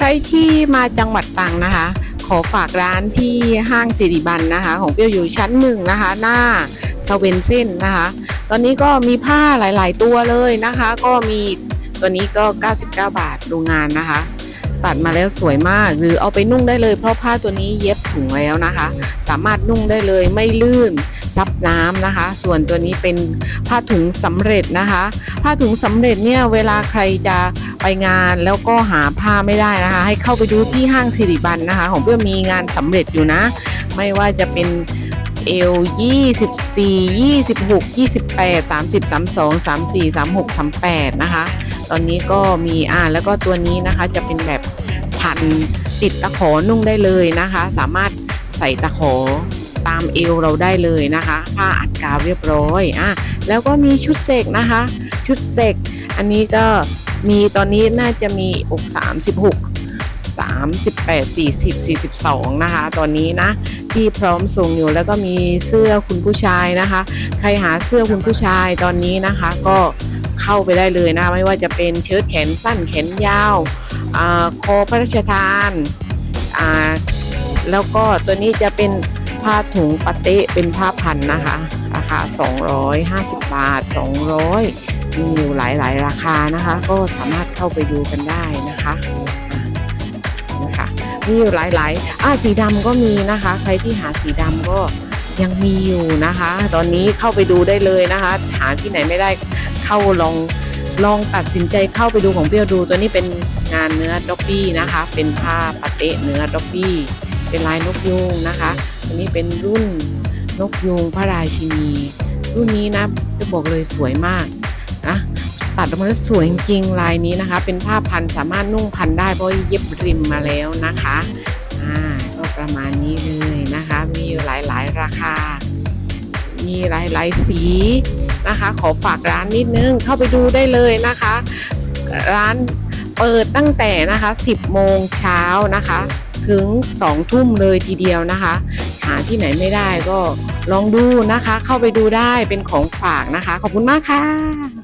ใครที่มาจังหวัดตรังนะคะ ขอฝากร้านที่ห้างสิริบันนะคะ ของเปรี้ยวอยู่ชั้นหนึ่งนะคะ หน้าสเวนเซ่นนะคะ ตอนนี้ก็มีผ้าหลาย ๆ ตัวเลยนะคะ ก็มีตัวนี้ก็ 99 บาทดูงานนะคะ ตัดมาแล้วสวยมาก หรือเอาไปนุ่งได้เลย เพราะผ้าตัวนี้เย็บถุงแล้วนะคะ สามารถนุ่งได้เลยไม่ลื่นซับน้ำนะคะ ส่วนตัวนี้เป็นผ้าถุงสำเร็จนะคะ ผ้าถุงสำเร็จเนี่ยเวลาใครจะไปงานแล้วก็หาผ้าไม่ได้นะคะ ให้เข้าไปดูที่ห้างสิริบันนะคะ ของเพื่อมีงานสำเร็จอยู่นะ ไม่ว่าจะเป็นเอล24 26 28 30 32 34 36 38 นะคะ ตอนนี้ก็มีอ่าแล้วก็ตัวนี้นะคะจะเป็นแบบพันติดตะขอนุ่งได้เลยนะคะ สามารถใส่ตะขอตามเอวเราได้เลยนะคะ ผ้าอัดกาวเรียบร้อยอะแล้วก็มีชุดเสกนะคะ ชุดเสกอันนี้ก็มีตอนนี้น่าจะมีอก 36 38 40 42 นะคะ ตอนนี้นะ ที่พร้อมส่งอยู่แล้วก็มีเสื้อคุณผู้ชายนะคะ ใครหาเสื้อคุณผู้ชายตอนนี้นะคะ ก็ เข้าไปได้เลยนะไม่ว่าจะเป็นเชิ้ตแขนสั้นแขนยาวอคอพระราชทานแล้วก็ตัวนี้จะเป็นผ้าถุงปาเต้เป็นผ้าพันนะคะราคา 250 บาท 200 มีอยู่หลายๆ ราคานะคะ ก็สามารถเข้าไปดูกันได้นะคะนะคะมีอยู่หลายๆอ่าสีดำก็มีนะคะ ใครที่หาสีดำก็ยังมีอยู่นะคะ ตอนนี้เข้าไปดูได้เลยนะคะ หาที่ไหนไม่ได้ เข้าลองลองตัดสินใจเข้าไปดูของเปรี้ยวดู ตัวนี้เป็นงานเนื้อด็อบบี้นะคะ เป็นผ้าปาเตะเนื้อด็อบบี้เป็นลายนกยูงนะคะตัวนี้เป็นรุ่นนกยูงพระราชินี รุ่นนี้นะจะบอกเลยสวยมากนะตัดออกมาแล้วสวยจริงๆลายนี้นะคะ เป็นผ้าพันสามารถนุ่งพันได้เพราะเย็บริมมาแล้วนะคะอ่าก็ประมาณนี้เลยนะคะ มีหลายๆ ราคา มีหลายๆสี นะคะ ขอฝากร้านนิดนึงเข้าไปดูได้เลยนะคะ ร้านเปิดตั้งแต่นะคะ 10 โมงเช้านะคะ ถึง 2 ทุ่มเลยทีเดียวนะคะ หาที่ไหนไม่ได้ก็ลองดูนะคะ เข้าไปดูได้เป็นของฝากนะคะ ขอบคุณมากค่ะ